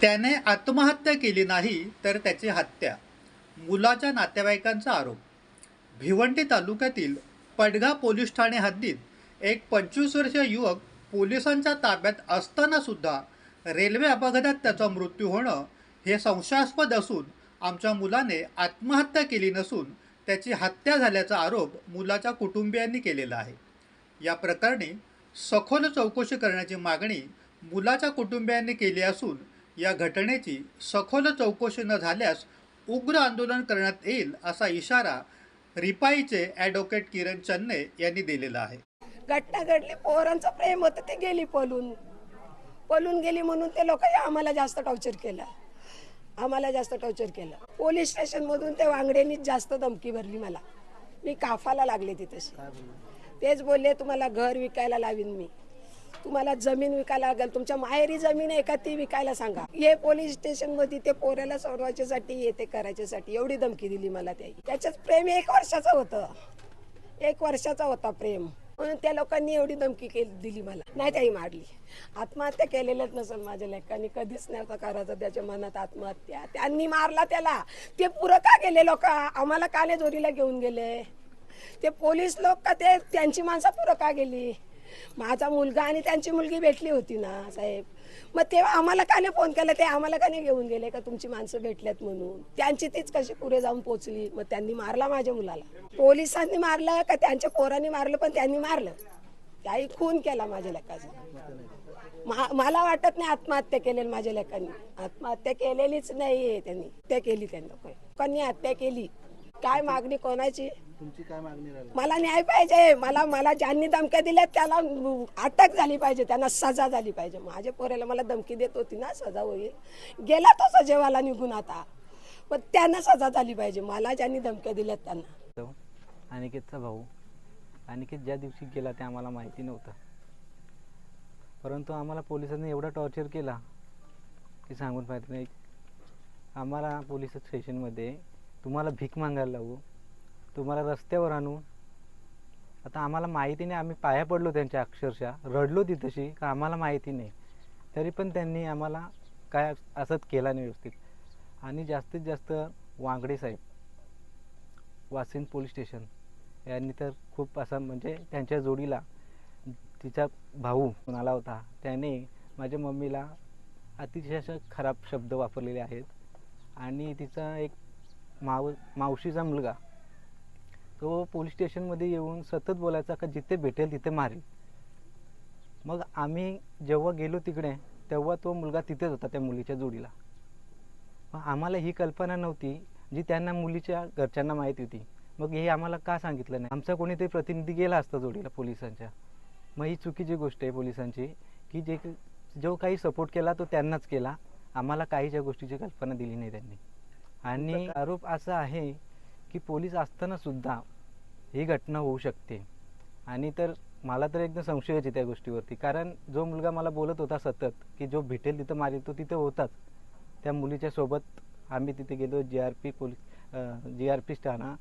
त्याने आत्महत्या केली नाही तर त्याची हत्या. मुलाच्या नातेवाईकांचा आरोप. भिवंडी तालुक्यातील पडगा पोलीस ठाणे हद्दीत एक पंचवीस वर्षीय युवक पोलिसांच्या ताब्यात असताना सुद्धा रेल्वे अपघातात त्याचा मृत्यू होणं हे संशयास्पद असून आमच्या मुलाने आत्महत्या केली नसून त्याची हत्या झाल्याचा आरोप मुलाच्या कुटुंबियांनी केलेला आहे. या प्रकरणी सखोल चौकशी करण्याची मागणी मुलाच्या कुटुंबियांनी केली असून या घटनेची सखोल चौकशी न झाल्यास उग्र आंदोलन करण्यात येईल असा इशारा रिपाईचे ॲडव्होकेट किरण चन्ने यांनी दिलेला आहे. घटना घडली पोरांचं प्रेम होतं ते गेली पलून पलून गेली म्हणून ते लोक आम्हाला जास्त टॉर्चर केलं. आम्हाला जास्त टॉर्चर केलं. पोलीस स्टेशनमधून ते वांगड्यांनीच जास्त धमकी भरली मला. मी काफाला लागले तिथे तेच बोलले तुम्हाला घर विकायला लावीन मी. तुम्हाला जमीन विकायला लागेल तुमच्या माहेरी जमीन आहे का ती विकायला सांगा. हे पोलीस स्टेशनमध्ये ते पोऱ्याला सोडवायच्यासाठी येते करायच्यासाठी एवढी धमकी दिली मला ते त्याच्यात प्रेम एक वर्षाचं होतं. एक वर्षाचा होता प्रेम. म्हणून त्या लोकांनी एवढी धमकी केली दिली मला. नाही त्याही मारली. आत्महत्या केलेल्याच नसेल माझ्या लेकांनी. कधीच नव्हता करायचं त्याच्या मनात आत्महत्या. त्यांनी मारला त्याला. ते पुरं का गेले लोक? आम्हाला काले जोरीला घेऊन गेले. ते पोलीस लोक का ते त्यांची माणसं पुरं का गेली? माझा मुलगा आणि त्यांची मुलगी भेटली होती ना साहेब. मग तेव्हा आम्हाला का नाही फोन केला ते आम्हाला का नाही घेऊन गेले का तुमची माणसं भेटल्यात म्हणून. त्यांची तीच कशी पुढे जाऊन पोचली मग त्यांनी मारला माझ्या मुलाला. पोलिसांनी मारलं का त्यांच्या पोरांनी मारलं पण त्यांनी मारलं. त्याही खून केला माझ्या लेकाचा. मा- मला वाटत नाही आत्महत्या केलेली माझ्या लेकांनी. आत्महत्या केलेलीच नाहीये त्यांनी. हत्या केली त्यांनी लोकांनी हत्या केली. काय मागणी कोणाची? तुमची काय मागणी राहिली? मला न्याय पाहिजे. मला मला ज्यांनी धमक्या दिल्या त्याला अटक झाली पाहिजे. त्यांना सजा झाली पाहिजे. माझ्या पोऱ्याला मला धमकी देत होती ना सजा होईल. गेला तो सजेवाला निघून आता. पण त्यांना सजा झाली पाहिजे. मला ज्यांनी धमक्या दिल्यात त्यांना. तो अनिकेतचा भाऊ. अनिकेत ज्या दिवशी गेला ते आम्हाला माहिती नव्हतं. परंतु आम्हाला पोलिसांनी एवढा टॉर्चर केला की सांगून पाहिजे नाही. आम्हाला पोलीस स्टेशनमध्ये तुम्हाला भीक मागायला लावू तुम्हाला रस्त्यावर आणू. आता आम्हाला माहिती नाही आम्ही पाया पडलो त्यांच्या अक्षरशः रडलो ती तशी का आम्हाला माहिती नाही. तरी पण त्यांनी आम्हाला काय असंच केला नाही व्यवस्थित. आणि जास्तीत जास्त वांगडे साहेब वासिन पोलीस स्टेशन यांनी तर खूप असा म्हणजे त्यांच्या जोडीला तिचा भाऊ आला होता त्याने माझ्या मम्मीला अतिशय असं खराब शब्द वापरलेले आहेत. आणि तिचा एक माव मावशीचा मुलगा. तो पोलीस स्टेशनमध्ये येऊन सतत बोलायचा का जिथे भेटेल तिथे मारेल. मग आम्ही जेव्हा गेलो तिकडे तेव्हा तो मुलगा तिथेच होता त्या मुलीच्या जोडीला. मग आम्हाला ही कल्पना नव्हती जी त्यांना मुलीच्या घरच्यांना माहिती होती. मग हे आम्हाला का सांगितलं नाही? आमचा कोणीतरी प्रतिनिधी गेला असता जोडीला पोलिसांच्या. मग ही चुकीची गोष्ट आहे पोलिसांची की जे जो काही सपोर्ट केला तो त्यांनाच केला. आम्हाला काहीच्या गोष्टीची कल्पना दिली नाही त्यांनी. आणि आरोप असा आहे की पोलीस असताना सुद्धा ही घटना होऊ शकते. आणि तर मला तर एकदम संशयच आहे त्या गोष्टीवरती. कारण जो मुलगा मला बोलत होता सतत की जो भेटेल तिथं मारेल तो तिथे होताच. त्या मुलीच्या सोबत आम्ही तिथे गेलो G R P police G R P ठाणा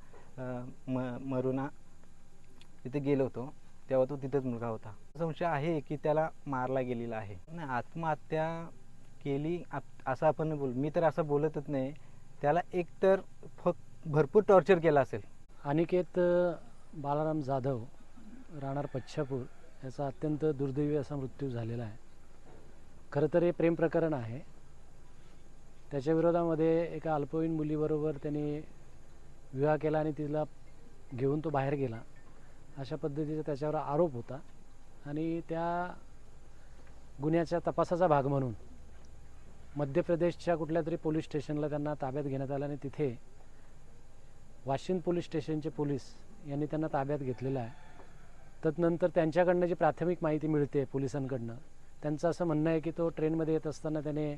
म मरुना तिथे गेलो होतो. तेव्हा तो तिथेच मुलगा होता. संशय आहे की त्याला मारला गेलेला आहे. नाही आत्महत्या केली आप- असं आपण बोल मी तर असं बोलतच नाही. त्याला एकतर फक भरपूर टॉर्चर केला असेल. अनिकेत बालाराम जाधव राहणार पच्छापूर याचा अत्यंत दुर्दैवी असा मृत्यू झालेला आहे. खरं तर हे प्रेम प्रकरण आहे. त्याच्या विरोधामध्ये एका अल्पवयीन मुलीबरोबर त्यांनी विवाह केला आणि तिला घेऊन तो बाहेर गेला. अशा पद्धतीचा त्याच्यावर आरोप होता. आणि त्या गुन्ह्याच्या तपासाचा भाग म्हणून मध्य प्रदेशच्या कुठल्या तरी पोलीस स्टेशनला त्यांना ताब्यात घेण्यात आलं आणि तिथे वाशिम पोलीस स्टेशनचे पोलीस यांनी त्यांना ताब्यात घेतलेलं आहे. तदनंतर त्यांच्याकडनं जी प्राथमिक माहिती मिळते पोलिसांकडनं त्यांचं असं म्हणणं आहे की तो ट्रेनमध्ये येत असताना त्याने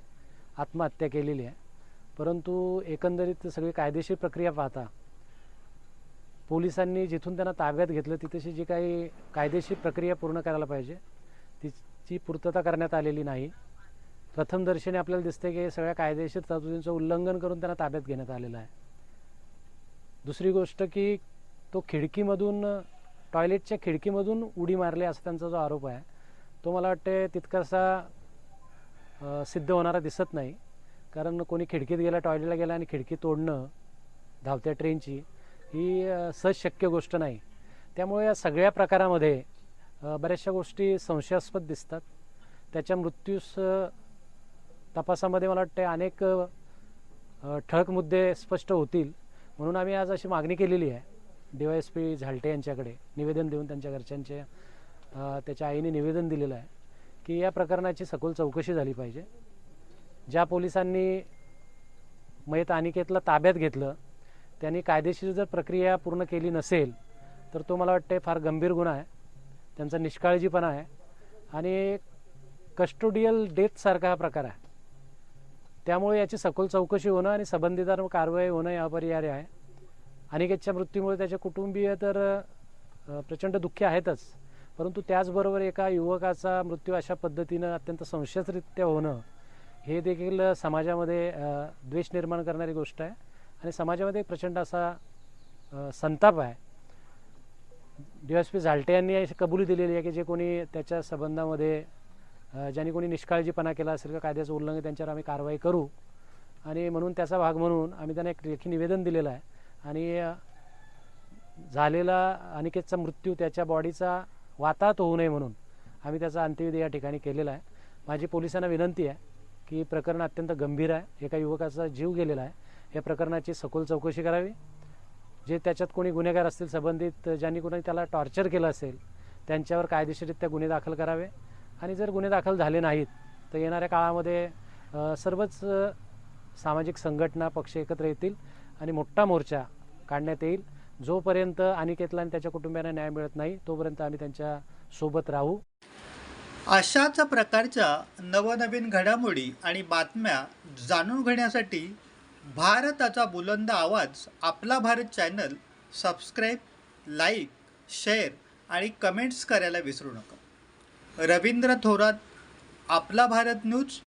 आत्महत्या केलेली आहे. परंतु एकंदरीत सगळी कायदेशीर प्रक्रिया पाहता पोलिसांनी जिथून त्यांना ताब्यात घेतलं तिथेशी जी काही कायदेशीर प्रक्रिया पूर्ण करायला पाहिजे तिची पूर्तता करण्यात आलेली नाही. प्रथमदर्शनी आपल्याला दिसते की सगळ्या कायदेशीर तरतुदींचं उल्लंघन करून त्यांना ताब्यात घेण्यात आलेलं आहे. दुसरी गोष्ट की तो खिडकीमधून टॉयलेटच्या खिडकीमधून उडी मारली असा त्यांचा जो आरोप आहे तो मला वाटते तितकासा सिद्ध होणारा दिसत नाही. कारण कोणी खिडकीत गेला टॉयलेटला गेला आणि खिडकी तोडणं धावत्या ट्रेनची ही सहज शक्य गोष्ट नाही. त्यामुळे या सगळ्या प्रकारामध्ये बऱ्याचशा गोष्टी संशयास्पद दिसतात. त्याच्या मृत्यूस तपासामध्ये मला वाटते अनेक ठळक मुद्दे स्पष्ट होतील. म्हणून आम्ही आज अशी मागणी केलेली आहे. डी वाय एस पी झालटे यांच्याकडे निवेदन देऊन त्यांच्या घरच्यांचे त्याच्या आईने निवेदन दिलेलं आहे की या प्रकरणाची सखोल चौकशी झाली पाहिजे. ज्या पोलिसांनी मयत अनिकेतला ताब्यात घेतलं त्यांनी कायदेशीर जर प्रक्रिया पूर्ण केली नसेल तर तो मला वाटते फार गंभीर गुन्हा आहे. त्यांचा निष्काळजीपणा आहे. आणि कस्टोडियल डेथसारखा हा प्रकार आहे. त्यामुळे याची सखोल चौकशी होणं आणि संबंधितांवर कारवाई होणं हे अपरिहार्य आहे. अनिकेतच्या मृत्यूमुळे त्याचे कुटुंबीय तर प्रचंड दुःखी आहेतच. परंतु त्याचबरोबर एका युवकाचा मृत्यू अशा पद्धतीनं अत्यंत संशयरित्या होणं हे देखील समाजामध्ये द्वेष निर्माण करणारी गोष्ट आहे. आणि समाजामध्ये एक प्रचंड असा संताप आहे. डी एस पी झालटे यांनी कबुली दिलेली आहे की जे कोणी त्याच्या संबंधामध्ये ज्यांनी कोणी निष्काळजीपणा केला असेल का कायद्याचं उल्लंघन त्यांच्यावर आम्ही कारवाई करू. आणि म्हणून त्याचा भाग म्हणून आम्ही त्यांना एक लेखी निवेदन दिलेलं आहे. आणि झालेला अनिकेतचा मृत्यू त्याच्या बॉडीचा वाताहत होऊ नये म्हणून आम्ही त्याचा अंत्यविधी या ठिकाणी केलेला आहे. माझी पोलिसांना विनंती आहे की प्रकरण अत्यंत गंभीर आहे. एका युवकाचा जीव गेलेला आहे. या प्रकरणाची सखोल चौकशी करावी. जे त्याच्यात कोणी गुन्हेगार असतील संबंधित ज्यांनी कोणी त्याला टॉर्चर केलं असेल त्यांच्यावर कायदेशीररित्या गुन्हे दाखल करावे. आणि जर गुन्हे दाखल झाले नाहीत तर येणाऱ्या काळामध्ये सर्वच सामाजिक संघटना पक्ष एकत्र येतील आणि मोठा मोर्चा काढण्यात येईल. जोपर्यंत अनिकेतला आणि त्याच्या कुटुंबियांना न्याय मिळत नाही तोपर्यंत आम्ही त्यांच्यासोबत राहू. अशाच प्रकारच्या नवनवीन घडामोडी आणि बातम्या जाणून घेण्यासाठी भारताचा बुलंद आवाज आपला Bharat channel subscribe like share आणि कमेंट्स करायला विसरू नका. रवींद्र थोरात आपला भारत न्यूज